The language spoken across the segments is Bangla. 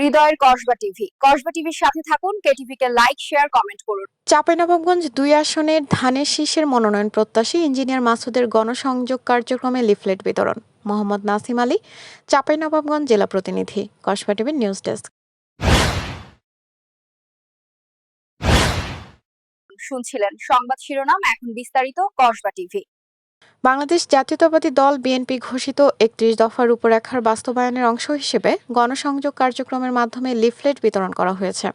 হৃদয়ের কসবা টিভি। কসবা টিভির সাথে থাকুন কেটিভি কে লাইক শেয়ার কমেন্ট করুন। চাঁপাইনবাবগঞ্জ দুই আসনের ধানের শীষের মনোনয়ন প্রত্যাশী ইঞ্জিনিয়ার মাসুদের গণসংযোগ কার্যক্রমে লিফলেট বিতরণ। মোহাম্মদ নাসিম আলী চাঁপাইনবাবগঞ্জ জেলা প্রতিনিধি কসবা টিভির নিউজ ডেস্ক। শুনছিলেন সংবাদ শিরোনাম এখন বিস্তারিত কসবা টিভি। বাংলাদেশ জাতীয়তাবাদী দল বিএনপি ঘোষিত একত্রিশ দফা রূপরেখার বাস্তবায়নের অংশ হিসেবে গণসংযোগ কার্যক্রমের মাধ্যমে লিফলেট বিতরণ করা হয়েছে।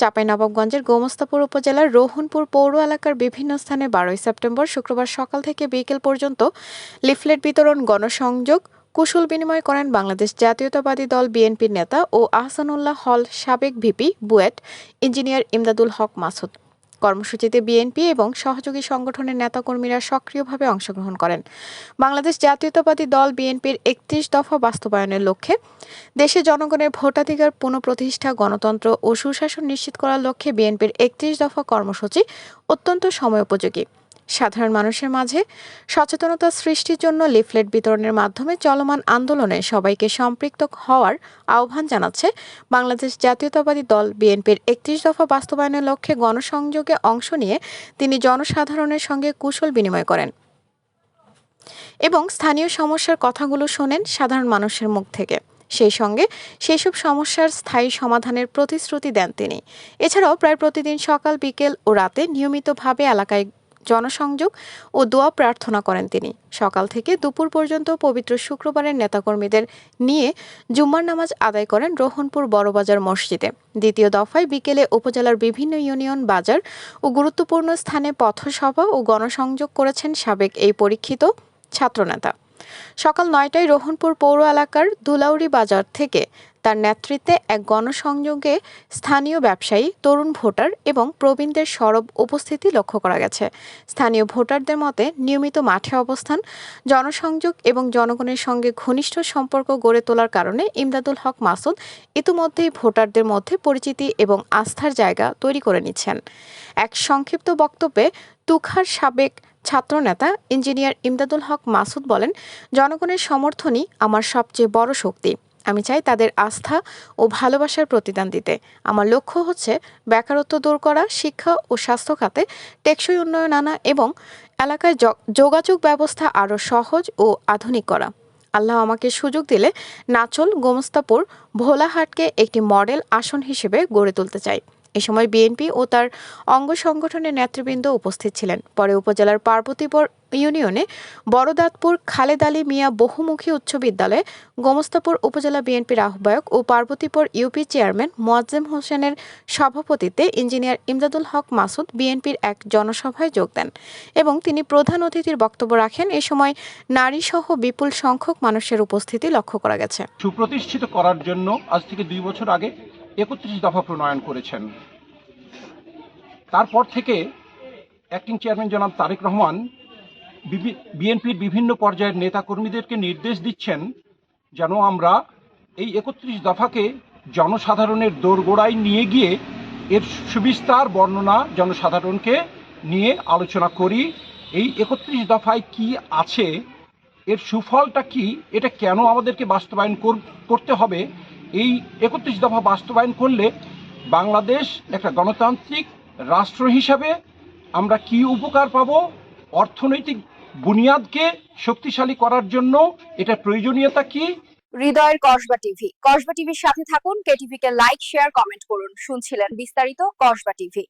চাঁপাইনবাবগঞ্জের গোমস্তাপুর উপজেলার রোহনপুর পৌর এলাকার বিভিন্ন স্থানে বারোই সেপ্টেম্বর শুক্রবার সকাল থেকে বিকেল পর্যন্ত লিফলেট বিতরণ, গণসংযোগ, কুশল বিনিময় করেন বাংলাদেশ জাতীয়তাবাদী দল বিএনপির নেতা ও আহসানুল্লাহ হল সাবেক VP, BUET, engineer Imdadul Haque Masud. কর্মসূচিতে বিএনপি এবং সহযোগী সংগঠনের নেতাকর্মীরা সক্রিয়ভাবে অংশগ্রহণ করেন। বাংলাদেশ জাতীয়তাবাদী দল বিএনপির একত্রিশ দফা বাস্তবায়নের লক্ষ্যে দেশে জনগণের ভোটাধিকার পুনঃপ্রতিষ্ঠা, গণতন্ত্র ও সুশাসন নিশ্চিত করার লক্ষ্যে বিএনপির একত্রিশ দফা কর্মসূচি অত্যন্ত সময়োপযোগী। সাধারণ মানুষের মাঝে সচেতনতা সৃষ্টির জন্য লিফলেট বিতরণের মাধ্যমে চলমান আন্দোলনে সবাইকে সম্পৃক্ত হওয়ার আহ্বান জানাচ্ছে বাংলাদেশ জাতীয়তাবাদী দল বিএনপির একত্রিশ দফা বাস্তবায়নের লক্ষ্যে গণসংযোগে অংশ নিয়ে তিনি জনসাধারণের সঙ্গে কুশল বিনিময় করেন এবং স্থানীয় সমস্যার কথাগুলো শোনেন সাধারণ মানুষের মুখ থেকে। সেই সঙ্গে সেসব সমস্যার স্থায়ী সমাধানের প্রতিশ্রুতি দেন তিনি। এছাড়াও প্রায় প্রতিদিন সকাল, বিকেল ও রাতে নিয়মিতভাবে এলাকায় জনসংযোগ ও দোয়া প্রার্থনা করেন তিনি। সকাল থেকে দুপুর পর্যন্ত পবিত্র শুক্রবারের নেতাকর্মীদের নিয়ে জুম্মার নামাজ আদায় করেন রোহনপুর বড়বাজার মসজিদে। দ্বিতীয় দফায় বিকেলে উপজেলার বিভিন্ন ইউনিয়ন বাজার ও গুরুত্বপূর্ণ স্থানে পথসভা ও গণসংযোগ করেছেন সাবেক এই পরীক্ষিত ছাত্রনেতা। সকাল নয়টায় রোহনপুর পৌর এলাকার দুলাউড়ি বাজার থেকে তার নেতৃত্বে এক গণসংযোগে স্থানীয় ব্যবসায়ী, তরুণ ভোটার এবং প্রবীণদের সরব উপস্থিতি লক্ষ্য করা গেছে। স্থানীয় ভোটারদের মতে, নিয়মিত মাঠে অবস্থান, জনসংযোগ এবং জনগণের সঙ্গে ঘনিষ্ঠ সম্পর্ক গড়ে তোলার কারণে ইমদাদুল হক মাসুদ ইতিমধ্যেই ভোটারদের মধ্যে পরিচিতি এবং আস্থার জায়গা তৈরি করে নিচ্ছেন। এক সংক্ষিপ্ত বক্তব্যে তুখার সাবেক ছাত্রনেতা ইঞ্জিনিয়ার ইমদাদুল হক মাসুদ বলেন, জনগণের সমর্থনই আমার সবচেয়ে বড় শক্তি। আমি চাই তাদের আস্থা ও ভালোবাসার প্রতিদান দিতে। আমার লক্ষ্য হচ্ছে বেকারত্ব দূর করা, শিক্ষা ও স্বাস্থ্য খাতে টেকসই উন্নয়ন আনা এবং এলাকায় যোগাযোগ ব্যবস্থা আরও সহজ ও আধুনিক করা। আল্লাহ আমাকে সুযোগ দিলে নাচল গোমস্তাপুর ভোলাহাটকে একটি মডেল আসন হিসেবে গড়ে তুলতে চাই। এ সময় বিএনপি ও তার অঙ্গ সংগঠনের নেতৃবৃন্দ উপস্থিত ছিলেন। পরে উপজেলার পার্বতীপুর ইউনিয়নে বড়দাতপুর খালেদ আলী মিয়া বহুমুখী উচ্চ বিদ্যালয়ে গোমস্তাপুর উপজেলা বিএনপির আহ্বায়ক ও পার্বতীপুর ইউপি চেয়ারম্যান মোয়াজ্জেম হোসেনের সভাপতিত্বে ইঞ্জিনিয়ার ইমদাদুল হক মাসুদ বিএনপির এক জনসভায় যোগ দেন এবং তিনি প্রধান অতিথির বক্তব্য রাখেন। এ সময় নারীসহ বিপুল সংখ্যক মানুষের উপস্থিতি লক্ষ্য করা গেছে। সুপ্রতিষ্ঠিত করার জন্য আজ থেকে দুই বছর আগে একত্রিশ দফা প্রণয়ন করেছেন। তারপর থেকে অ্যাক্টিং চেয়ারম্যান জনাব তারেক রহমান বিএনপির বিভিন্ন পর্যায়ের নেতাকর্মীদেরকে নির্দেশ দিচ্ছেন যেন আমরা এই একত্রিশ দফাকে জনসাধারণের দোরগোড়ায় নিয়ে গিয়ে এর সুবিস্তার বর্ণনা জনসাধারণকে নিয়ে আলোচনা করি। এই একত্রিশ দফায় কি আছে? এর সুফলটা কি? এটা কেন আমাদেরকে বাস্তবায়ন কর- করতে হবে? এই একত্রিশ দফা বাস্তবায়ন করলে বাংলাদেশ একটা গণতান্ত্রিক রাষ্ট্র হিসাবে আমরা কি উপকার পাব? অর্থনৈতিক বুনিয়াদকে শক্তিশালী করার জন্য এটা প্রয়োজনীয়তা কি? হৃদয়ের কসবা টিভি। কসবা টিভির সাথে থাকুন কেটিভিকে লাইক শেয়ার কমেন্ট করুন। শুনছিলেন বিস্তারিত কসবা টিভি।